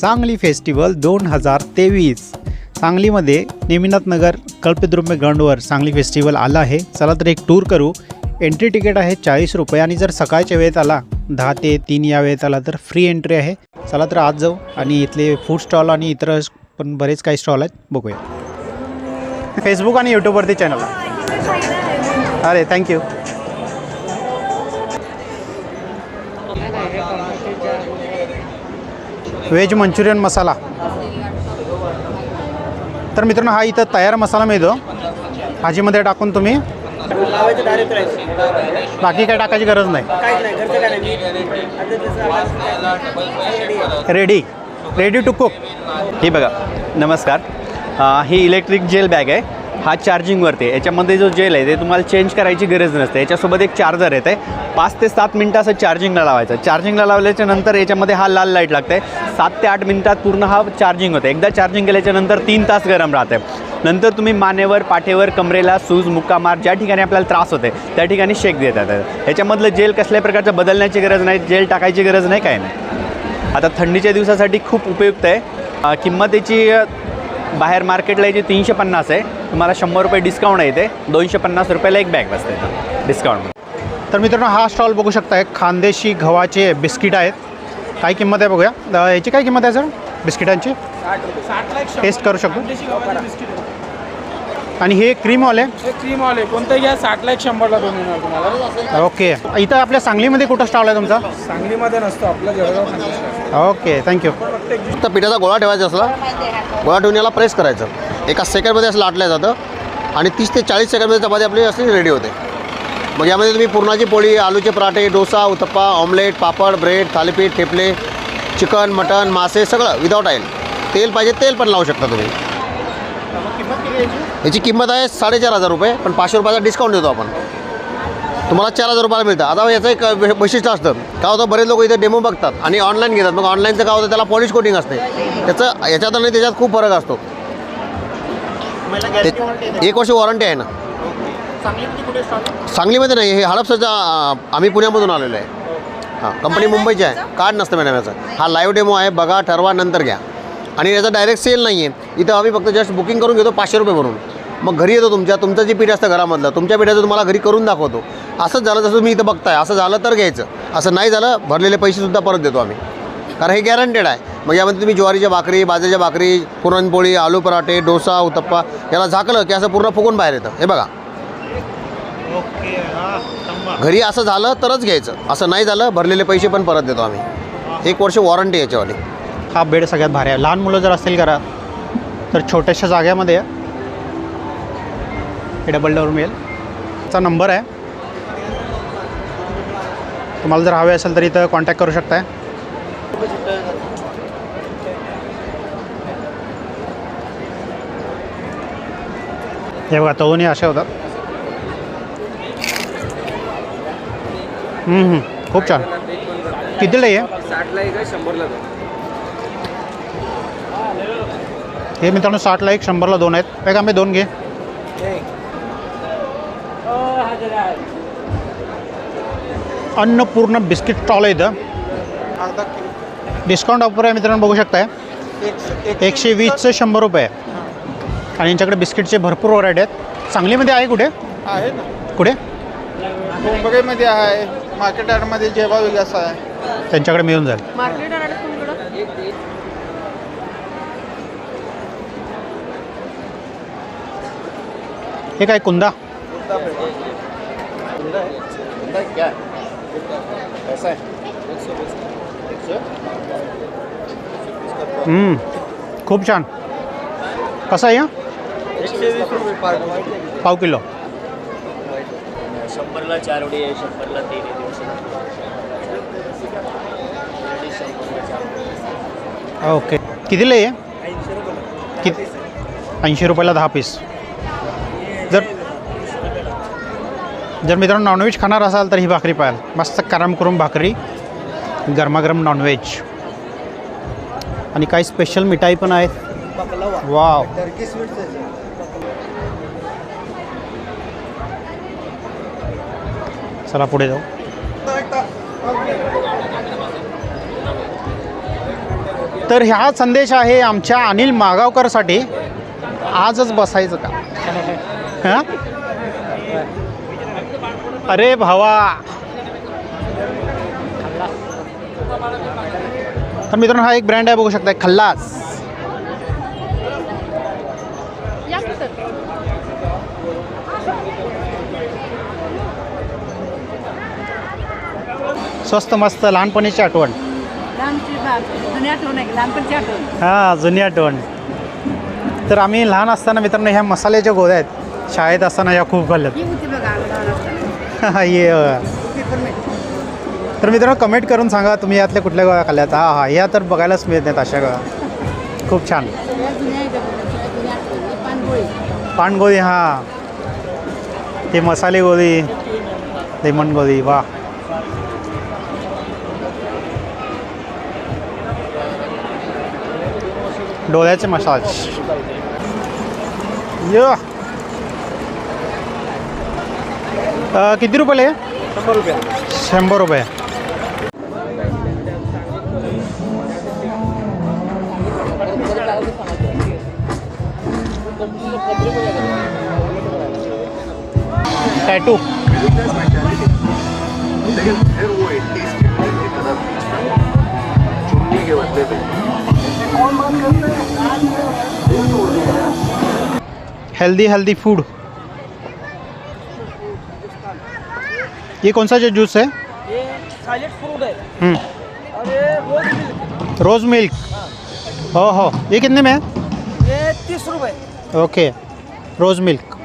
Sangli festival दोन हजार तेवीस. सांगलीमध्ये नेमिनाथ नगर कल्पद्रुम्य ग्राउंडवर सांगली फेस्टिवल आला आहे. चला तर एक टूर करू. एंट्री तिकीट आहे चाळीस रुपये आणि जर सकाळच्या वेळेत आला दहा ते तीन या वेळेत आला तर फ्री एंट्री आहे. चला तर आज जाऊ आणि इथले फूड स्टॉल आणि इतर पण बरेच काही स्टॉल आहेत बघूया. फेसबुक आणि यूट्यूबवरती चॅनल अरे थँक्यू व्हेज मंचुरियन मसाला. तर मित्रांनो हा इथं तयार मसाला मिळतो. भाजीमध्ये टाकून तुम्ही बाकी काय टाकायची गरज नाही. रेडी रेडी टू कुक हे बघा नमस्कार. ही इलेक्ट्रिक जेल बॅग आहे. हा चार्जिंगवरती आहे. याच्यामध्ये जो जेल आहे ते तुम्हाला चेंज करायची गरज नसते. याच्यासोबत एक चार्जर येते. पाच ते सात मिनटं असं चार्जिंगला लावायचं. चार्जिंगला लावल्याच्या नंतर याच्यामध्ये हा लाल लाइट लागते. सात ते आठ मिनटात पूर्ण हा चार्जिंग होते. एकदा चार्जिंग केल्याच्यानंतर तीन तास गरम राहते. नंतर तुम्ही मानेवर पाठेवर कमरेला सूज मुक्कामार ज्या ठिकाणी आपल्याला त्रास होते त्या ठिकाणी शेक देतात. ह्याच्यामधलं जेल कसल्याही प्रकारचं बदलण्याची गरज नाही जेल टाकायची गरज नाही काय नाही. आता थंडीच्या दिवसासाठी खूप उपयुक्त आहे. किंमत याची बाहेर मार्केटला याची तीनशे पन्नास आहे. तुम्हाला शंभर रुपये डिस्काउंट आहे इथे. दोनशे पन्नास रुपयाला एक बॅग बसते डिस्काउंट तर मित्रांनो हा स्टॉल बघू शकताय. खानदेशी गव्हाचे बिस्किट आहेत. काय किंमत आहे बघूया. याची काय किंमत आहे सर बिस्किटांची? टेस्ट करू शकतो आणि हे क्रीमवाले? हे क्रीम ऑल आहे कोणतं घ्या साठला एक शंभरला दोन येणार तुम्हाला. ओके. इथं आपल्या सांगलीमध्ये कुठं स्टॉल आहे तुमचा? सांगलीमध्ये नसतो आपलं जळगाव ओके थँक्यू फक्त पिठाचा गोळा ठेवायचा असला गोळा ठेवून याला प्रेस करायचं. एका सेकंडमध्ये असं लाटलं जातं आणि तीस ते चाळीस सेकंडमध्ये चपाती आपली अशी रेडी होते. मग यामध्ये तुम्ही पुरणाची पोळी आलूचे पराठे डोसा उत्तप्पा ऑमलेट पापड ब्रेड थालीपीठ ठेपले चिकन मटन मासे सगळं विदाऊट ऑइल तेल पाहिजे तेल पण लावू शकता तुम्ही. याची किंमत आहे साडेचार हजार रुपये पण पाचशे रुपयाचा डिस्काउंट देतो आपण. तुम्हाला चार हजार रुपयाला मिळतं. आता याचं एक वैशिष्ट्य असतं. काय होतं बरेच लोक इथे डेमो बघतात आणि ऑनलाईन घेतात. मग ऑनलाईनचं काय होतं त्याला पॉलिश कोटिंग असते. त्याचं याच्यात आणि त्याच्यात खूप फरक असतो. ते- एक वर्ष वॉरंटी आहे ना. सांगलीमध्ये नाही हे हडपसरच्या आम्ही पुण्यामधून आलेलो आहे. हां कंपनी मुंबईची आहे कार्ड नसतं मॅडम याचं. हा लाईव्ह डेमो आहे बघा ठरवा नंतर घ्या. आणि याचा डायरेक्ट सेल नाही आहे इथं आम्ही फक्त जस्ट बुकिंग करून घेतो पाचशे रुपये भरून. मग घरी येतो तुमच्या तुमचं जे पीठ असतं घरामधलं तुमच्या पिठाचं तुम्हाला घरी करून दाखवतो. असंच झालं जसं तुम्ही इथं बघताय असं झालं तर घ्यायचं. असं नाही झालं भरलेले पैसेसुद्धा परत देतो आम्ही. कारण हे गॅरंटेड आहे. मग यामध्ये तुम्ही ज्वारीच्या भाकरी बाजरीच्या भाकरी पुरणपोळी आलू पराठे डोसा उत्तप्पा याला झाकलं की असं पूर्ण फुगून बाहेर येतं. हे बघा. घरी असं झालं तरच घ्यायचं. असं नाही झालं भरलेले पैसे पण परत देतो आम्ही. एक वर्ष वॉरंटी याच्यावाली. हा बेड सगळ्यात भारी आहे. लहान मुलं जर असतील करा तर छोट्याशा जाग्यामध्ये हे डबल डोअर मिळेल चा नंबर आहे. तुम्हाला जर हवे असेल तर इथं कॉन्टॅक्ट करू शकताय. हे बघा तळून असे होतात. खूप छान. कितीला आहे साठला आहे का शंभरला दोन हे मित्रांनो साठला एक शंभरला दोन आहेत. एक आंबे दोन घे. अन्नपूर्ण बिस्किट स्टॉल आहे इथं. डिस्काउंट ऑफर आहे मित्रांनो बघू शकताय. एकशे वीसचं शंभर रुपये. आहे. आणि यांच्याकडे बिस्किटचे भरपूर व्हरायटी आहेत. सांगलीमध्ये आहे कुठे? आहे ना. कुठे? मुंबईमध्ये आहे. मार्केट यार्डमध्ये जेव्हा विकास आहे. त्यांच्याकडे मिळून जाईल. हे काय कुंदा? हम्म, खूप छान. कसं आहे? पाव किलो. शंभरला चार उडी आहे शंभरला तीन आहे ओके. कितीला आहे किती ऐंशी रुपयाला दहा पीस जर जर मित्रांनो नॉनव्हेज खाणार असाल तर ही भाकरी पाहाल. मस्त करम करून भाकरी गरमागरम नॉनव्हेज आणि काही स्पेशल मिठाई पण आहेत. वाव चला पुढे जाऊ. तर ह्या संदेश आहे आमच्या अनिल मागावकरसाठी. आजच बसायचं का? हां? अरे भावा. तर मित्रांनो हा एक ब्रँड आहे बघू शकता खल्लास. स्वस्त मस्त लहानपणीची आठवण. हां जुनी आठवण. तर आम्ही लहान असताना मित्रांनो ह्या मसाल्याच्या गोळ्या आहेत. शाळेत असताना ह्या खूप खाल्ल्यात. ये तर मित्रांनो कमेंट करून सांगा तुम्ही यातल्या कुठल्या गोळ्या खाल्ल्यात हा हा या तर बघायलाच मिळत नाहीत अशा गोळ्या. खूप छान. पानगोळी पानगोळी हां. ते मसाले गोळी लेमन गोळी वा डोळ्याचे मसाज. य. किती रुपये आहे शंभर रुपये शंभर रुपये टॅटू हेल्दी हेल्दी फ़ूड ये कौन सा जो जूस है? हे सायलेंट फ्रूट आहे हम्म, अरे रोज मिल्क रोज मिल्क हो। हो ये कितने में है? हे तीस रुपये ओके रोज मिल्क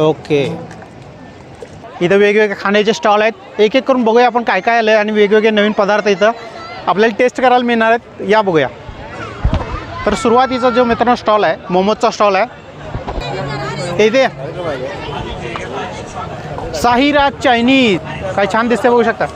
ओके। इथं वेगवेगळे खाण्याचे स्टॉल आहेत. एक एक करून बघूया आपण काय काय आलं आहे आणि वेगवेगळे नवीन पदार्थ इथं आपल्याला टेस्ट करायला मिळणार आहेत. या बघूया. तर सुरुवातीचा जो मित्रांनो स्टॉल आहे मोमोजचा स्टॉल आहे. इथे. साहिराज चायनीज. काय छान दिसते बघू शकता.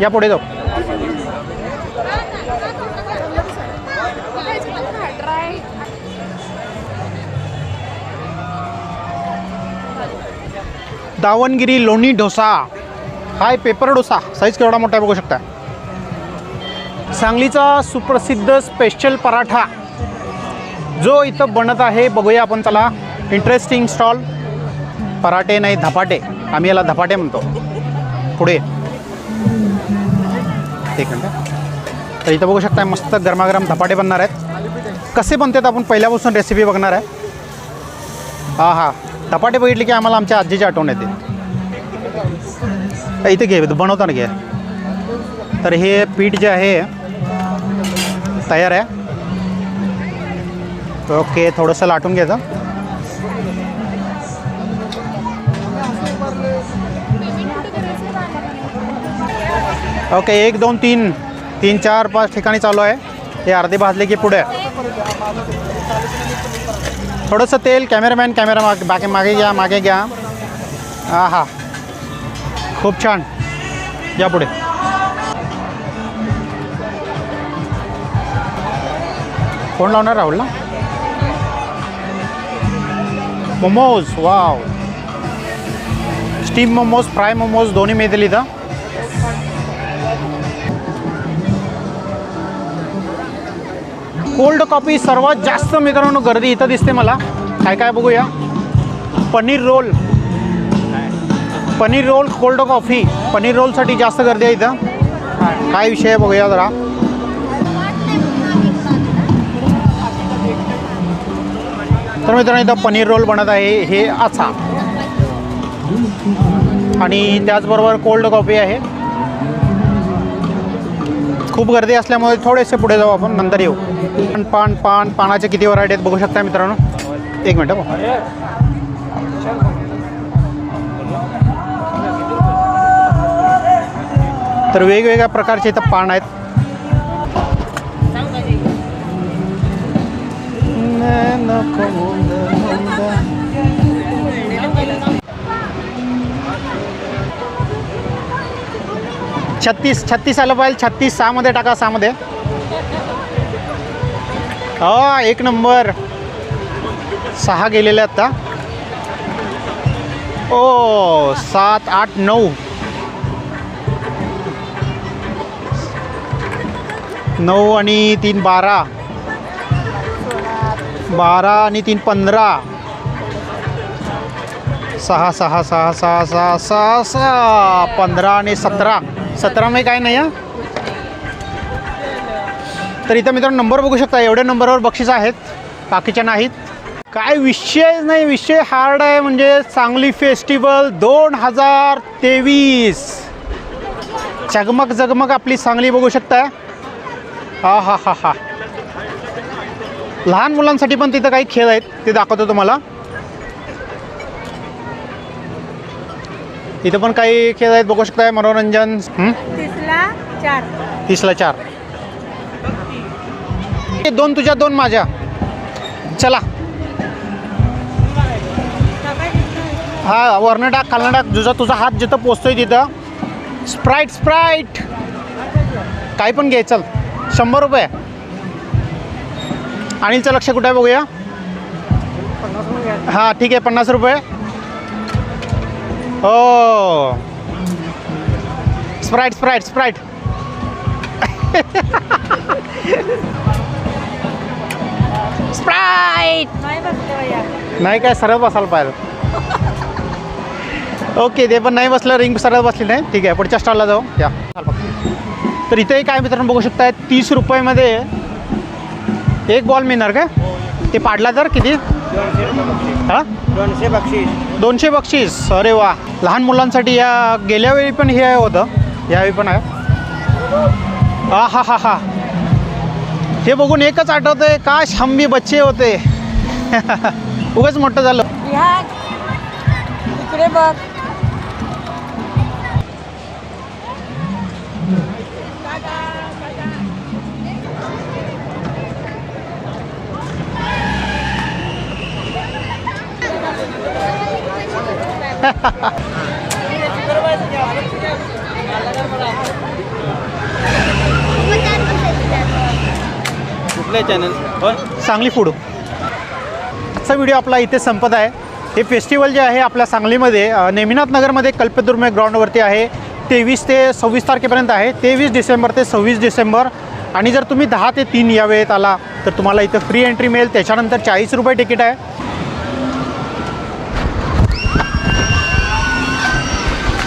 या पुढे जाऊ. दावणगिरी लोणी डोसा. हा आहे पेपर डोसा. साईज केवढा मोठा बघू शकता. सांगलीचा सुप्रसिद्ध स्पेशल पराठा. जो इथं बनत आहे बघूया आपण त्याला इंटरेस्टिंग स्टॉल पराठे नाही धपाटे. आम्ही याला धपाटे म्हणतो. पुढे. एक मिनटं. तर इथं बघू शकता मस्त गरमागरम धपाटे बनणार आहेत. कसे बनतात आपण पहिल्यापासून रेसिपी बघणार आहे. हां हां धपाटे बघितले की आम्हाला आमच्या आजीची आठवण येते. इथे घे बनवताना घे. तर हे पीठ जे आहे तयार आहे. ओके थोडंसं लाटून घ्यायचं ओके, एक, दोन, तीन. तीन, चार, पाच ठिकाणी चालू हे अर्धे भाजले की पुढे. थोडंसं तेल कॅमेरा माग, बाकी मागे घ्या मागे घ्या. हा हा खूप छान. या पुढे. कोण लावणार, राहुल ना? Momos, wow. Steam momos, fry momos, दोन्ही मिळतील इथं. कोल्ड कॉफी सर्वात जास्त मित्रांनो गर्दी इथं दिसते मला. काय काय बघूया. Paneer roll. Paneer roll cold coffee. Paneer रोलसाठी जास्त गर्दी आहे इथं. काय विषय आहे बघूया जरा. तर मित्रांनो इथं पनीर रोल बनत आहे. हे असा. आणि त्याचबरोबर कोल्ड कॉफी आहे. खूप गर्दी असल्यामुळे थोडेसे पुढे जाऊ आपण नंतर येऊ. पान पान पान पानाचे किती व्हरायटी आहेत बघू शकता मित्रांनो? एक मिनटं. तर वेगवेगळ्या प्रकारचे इथं पान आहेत. छत्तीस छत्तीस आलं पाहिजे छत्तीस सहामध्ये टाका सहामध्ये हो एक नंबर. सहा गेलेले आता. ओ सात आठ नऊ. नऊ आणि तीन बारा. बारा आणि तीन पंधरा. सहा सहा सहा सहा सहा सहा सहा पंधरा आणि सतरा. सतरामध्ये काय नाही हां? तर इथं मित्रांनो नंबर बघू शकता एवढ्या नंबरवर बक्षीस आहेत बाकीच्या नाहीत. काय विषय नाही विषय हार्ड आहे म्हणजे सांगली फेस्टिवल दोन हजार तेवीस. झगमग झगमग आपली सांगली बघू शकता. हा हा हा हा. लहान मुलांसाठी पण तिथं काही खेळ आहेत ते दाखवतो तुम्हाला. इथं पण काही खेळ आहेत बघू शकताय मनोरंजन. हं? तिसला चार. तीसला चार. हे दोन तुझ्या दोन माझ्या. चला. हा वरनं टाक खालनं टाक. तुझा तुझा हात जिथं पोचतोय तिथं. स्प्राईट स्प्राईट काही पण घे चल. शंभर रुपये. अनिलचं लक्ष कुठं आहे बघूया. हां ठीक आहे पन्नास रुपये. हो. स्प्राईट स्प्राईट स्प्राईट स्प्राईट नाही बसले भैया. नाही काय सरळ बसायला पाहिजे. ओके ते पण नाही बसलं रिंग सरळ बसली नाही. ठीक आहे पुढच्या स्टॉलला जाऊ. या. तर इथेही काय मित्रांनो बघू शकताय तीस रुपयामध्ये एक बॉल मिळणार का ते पाडला तर किती? हां? दोनशे बक्षीस. दोनशे बक्षीस. अरे वा. लहान मुलांसाठी या गेल्या वेळी पण हे होतं. यावेळी पण आहे. हा हा हा हा हे बघून एकच आठवतंय काश हम भी बच्चे होते. उगच मोठं झालं. इकडे बघ. कुठले चॅनल सांगली फूड आजचा व्हिडिओ आपला इथे संपत आहे. हे फेस्टिवल जे आहे आपल्या सांगलीमध्ये नेमिनाथ नगरमध्ये कल्पद्रुम्य ग्राउंडवरती आहे. तेवीस ते सव्वीस तारखेपर्यंत आहे. तेवीस डिसेंबर ते सव्वीस डिसेंबर. आणि जर तुम्ही दहा ते तीन या वेळेत आला तर तुम्हाला इथं फ्री एंट्री मिळेल. त्याच्यानंतर चाळीस रुपये तिकीट आहे.